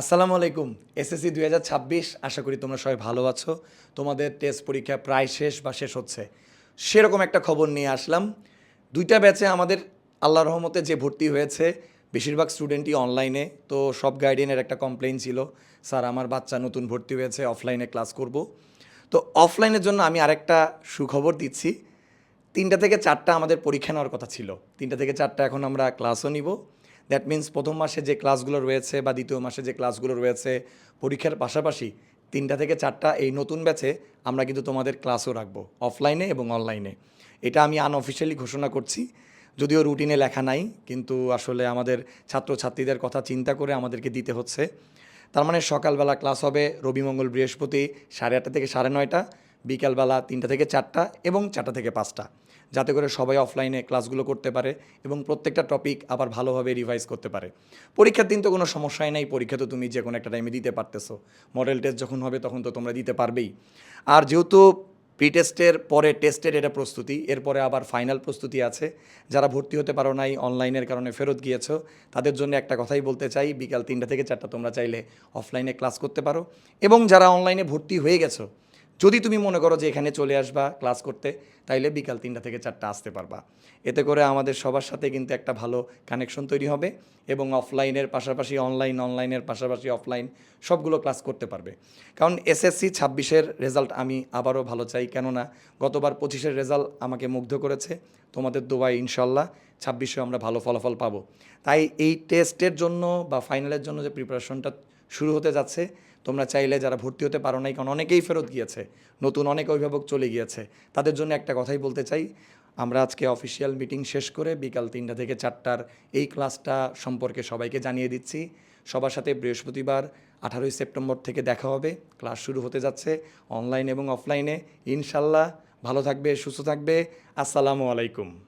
আসসালামু আলাইকুম, এসএসসি দুই হাজার ছাব্বিশ, আশা করি তোমরা সবাই ভালো আছো। তোমাদের টেস্ট পরীক্ষা প্রায় শেষ বা শেষ হচ্ছে। সেরকম একটা খবর নিয়ে আসলাম। দুইটা ব্যাচে আমাদের আল্লাহ রহমতে যে ভর্তি হয়েছে, বেশিরভাগ স্টুডেন্টই অনলাইনে তো সব গাইডেনের একটা কমপ্লেইন ছিল, স্যার, আমার বাচ্চা নতুন ভর্তি হয়েছে অফলাইনে ক্লাস করব। তো অফলাইনের জন্য আমি আরেকটা সুখবর দিচ্ছি। তিনটা থেকে চারটা আমাদের পরীক্ষা নেওয়ার কথা ছিল। তিনটা থেকে চারটা এখন আমরা ক্লাসও নিব। দ্যাট মিন্স প্রথম মাসে যে ক্লাসগুলো রয়েছে বা দ্বিতীয় মাসে যে ক্লাসগুলো রয়েছে, পরীক্ষার পাশাপাশি তিনটা থেকে চারটা এই নতুন ব্যাচে আমরা কিন্তু তোমাদের ক্লাসও রাখব অফলাইনে এবং অনলাইনে এটা আমি আনঅফিসিয়ালি ঘোষণা করছি, যদিও রুটিনে লেখা নাই, কিন্তু আসলে আমাদের ছাত্রছাত্রীদের কথা চিন্তা করে আমাদেরকে দিতে হচ্ছে। তার মানে সকালবেলা ক্লাস হবে রবি মঙ্গল বৃহস্পতি সাড়ে আটটা থেকে সাড়ে নয়টা বিকালবেলা তিনটা থেকে চারটা এবং চারটা থেকে পাঁচটা, যাতে করে সবাই অফলাইনে ক্লাসগুলো করতে পারে এবং প্রত্যেকটা টপিক আবার ভালোভাবে রিভাইজ করতে পারে। পরীক্ষার দিন তো কোনো সমস্যাই নাই, পরীক্ষা তো তুমি যে কোনো একটা টাইমে দিতে পারতেছো। মডেল টেস্ট যখন হবে তখন তো তোমরা দিতে পারবেই। আর যেহেতু প্রি টেস্টের পরে টেস্টের এটা প্রস্তুতি, এরপরে আবার ফাইনাল প্রস্তুতি আছে। যারা ভর্তি হতে পারো নাই অনলাইনের কারণে ফেরত গিয়েছো, তাদের জন্য একটা কথাই বলতে চাই, বিকাল তিনটা থেকে চারটা তোমরা চাইলে অফলাইনে ক্লাস করতে পারো। এবং যারা অনলাইনে ভর্তি হয়ে গেছো যদি তুমি মনে করো যে এখানে চলে আসবা ক্লাস করতে, তাইলে বিকাল তিনটা থেকে চারটা আসতে পারবা। এতে করে আমাদের সবার সাথে কিন্তু একটা ভালো কানেকশন তৈরি হবে এবং অফলাইনের পাশাপাশি অনলাইন অনলাইনের পাশাপাশি অফলাইন সবগুলো ক্লাস করতে পারবে। কারণ এসএসসি ছাব্বিশের রেজাল্ট আমি আবারও ভালো চাই, কেননা গতবার পঁচিশের রেজাল্ট আমাকে মুগ্ধ করেছে। তোমাদের দোয়াই ইনশাল্লাহ ছাব্বিশে আমরা ভালো ফলাফল পাবো। তাই এই টেস্টের জন্য বা ফাইনালের জন্য যে প্রিপারেশনটা শুরু হতে যাচ্ছে। তোমরা চাইলে যারা ভর্তি হতে পারো নাই, কারণ অনেকেই ফেরত গিয়েছে। নতুন অনেক অভিভাবক চলে গিয়েছে। তাদের জন্য একটা কথাই বলতে চাই। আমরা আজকে অফিসিয়াল মিটিং শেষ করে বিকাল তিনটা থেকে চারটার এই ক্লাসটা সম্পর্কে সবাইকে জানিয়ে দিচ্ছি। সবার সাথে বৃহস্পতিবার, আঠারোই সেপ্টেম্বর থেকে দেখা হবে। ক্লাস শুরু হতে যাচ্ছে অনলাইন এবং অফলাইনে ইনশাল্লাহ ভালো থাকবে, সুস্থ থাকবে। আসসালামু আলাইকুম।